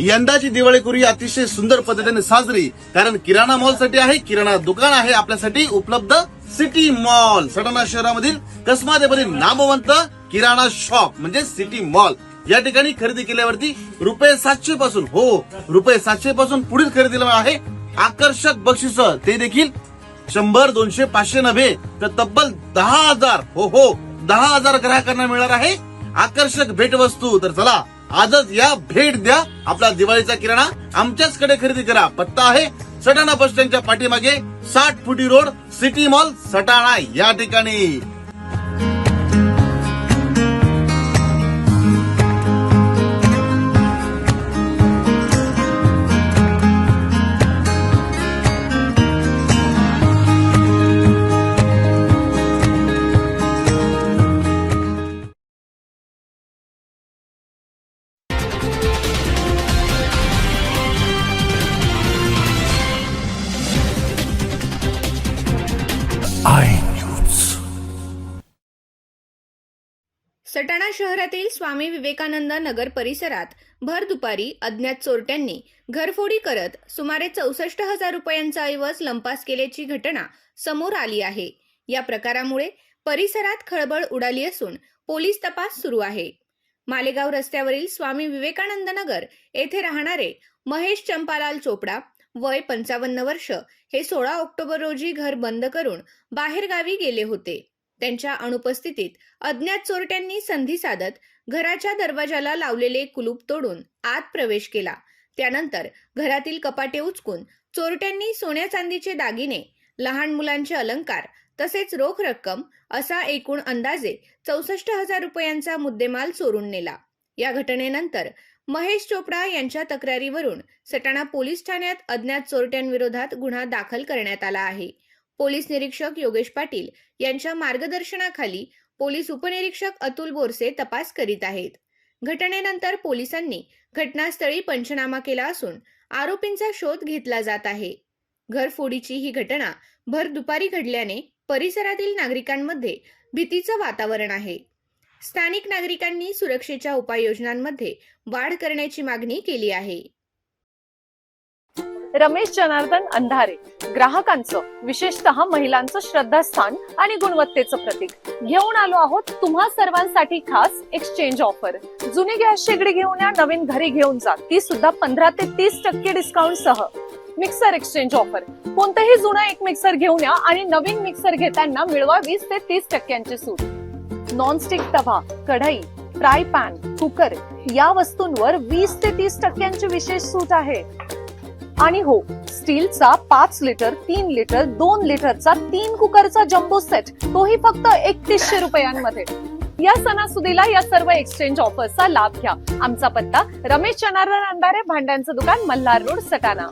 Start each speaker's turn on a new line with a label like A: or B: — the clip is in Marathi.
A: यंदाची दिवाळीखुरी अतिशय सुंदर पद्धतीने साजरी. कारण किराणा मॉलसाठी आहे किराणा दुकान आहे आपल्यासाठी उपलब्ध सिटी मॉल. सटाणा शहरामधील कसमादेमधील नामवंत किराणा शॉप म्हणजे सिटी मॉल. या ठिकाणी खरेदी केल्यावरती रुपये सातशे पासून हो रुपये सातशे पासून पुढील खरेदीला आहे आकर्षक बक्षिस. ते देखील शंभर दोनशे पाचशे नव्हे तर तब्बल दहा हजार. हो हो दहा हजार ग्राहकांना मिळणार आहे आकर्षक भेटवस्तू. तर चला आजच या भेट द्या. आपला दिवाळीचा किराणा आमच्याच कडे खरेदी करा. पत्ता आहे सटाणा बस स्टँडच्या पाठीमागे साठ फुटी रोड सिटी मॉल सटाणा या ठिकाणी.
B: सटाणा शहरातील स्वामी विवेकानंद नगर परिसरात भर दुपारी अज्ञात चोरट्यांनी घरफोडी करत सुमारे चौसष्ट हजार रुपयांचा ऐवज लंपास केल्याची घटना समोर आली आहे. या प्रकारामुळे परिसरात खळबळ उडाली असून पोलीस तपास सुरू आहे. मालेगाव रस्त्यावरील स्वामी विवेकानंद नगर येथे राहणारे महेश चंपालाल चोपडा वय पंचावन्न वर्ष हे सोळा ऑक्टोबर रोजी घर बंद करून बाहेरगावी गेले होते. त्यांच्या अनुपस्थितीत अज्ञात चोरट्यांनी संधी साधत घराच्या दरवाजाला लावलेले कुलूप तोडून आत प्रवेश केला. त्यानंतर घरातील कपाटे उचकून चोरट्यांनी सोन्या चांदीचे दागिने लहान मुलांचे अलंकार तसेच रोख रक्कम असा एकूण अंदाजे चौसष्ट हजार रुपयांचा मुद्देमाल चोरून नेला. या घटनेनंतर महेश चोपडा यांच्या तक्रारीवरून सटाणा पोलीस ठाण्यात अज्ञात चोरट्यांविरोधात गुन्हा दाखल करण्यात आला आहे. पोलीस निरीक्षक योगेश पाटील यांच्या मार्गदर्शनाखाली पोलीस उपनिरीक्षक अतुल बोरसे तपास करीत आहेत. घटनेनंतर पोलिसांनी घटनास्थळी पंचनामा केला असून आरोपींचा शोध घेतला जात आहे. घरफोडीची ही घटना भर दुपारी घडल्याने परिसरातील नागरिकांमध्ये भीतीचं वातावरण आहे. स्थानिक नागरिकांनी सुरक्षेच्या उपाययोजनांमध्ये वाढ करण्याची मागणी केली आहे.
C: रमेश जनार्दन अंधारे. ग्राहकांचं विशेषतः महिलांचं श्रद्धास्थान आणि गुणवत्तेचं प्रतीक. घेऊन आलो आहोत तुम्हा सर्वांसाठी खास एक्सचेंज ऑफर जुनी गॅस शेगडी घेऊन या नवीन घरी घेऊन जा. ती सुद्धा पंधरा ते तीस टक्के डिस्काउंट सह. मिक्सर एक्सचेंज ऑफर कोणतंही जुनं एक मिक्सर घेऊन या आणि नवीन मिक्सर घेताना मिळवा वीस ते तीस टक्क्यांची सूट. नॉनस्टिक तवा कढई फ्राय पॅन कुकर या वस्तूंवर वीस ते तीस टक्क्यांची विशेष सूट आहे. आणि हो स्टीलचा पाच लिटर तीन लिटर दोन लिटरचा तीन कुकरचा जम्बो सेट तोही फक्त एकतीसशे रुपयांमध्ये. या सणासुदीला या सर्व एक्सचेंज ऑफर्सचा लाभ घ्या. आमचा पत्ता रमेश जनार्दन अंधारे भांड्यांचं दुकान मल्हार रोड सटाणा.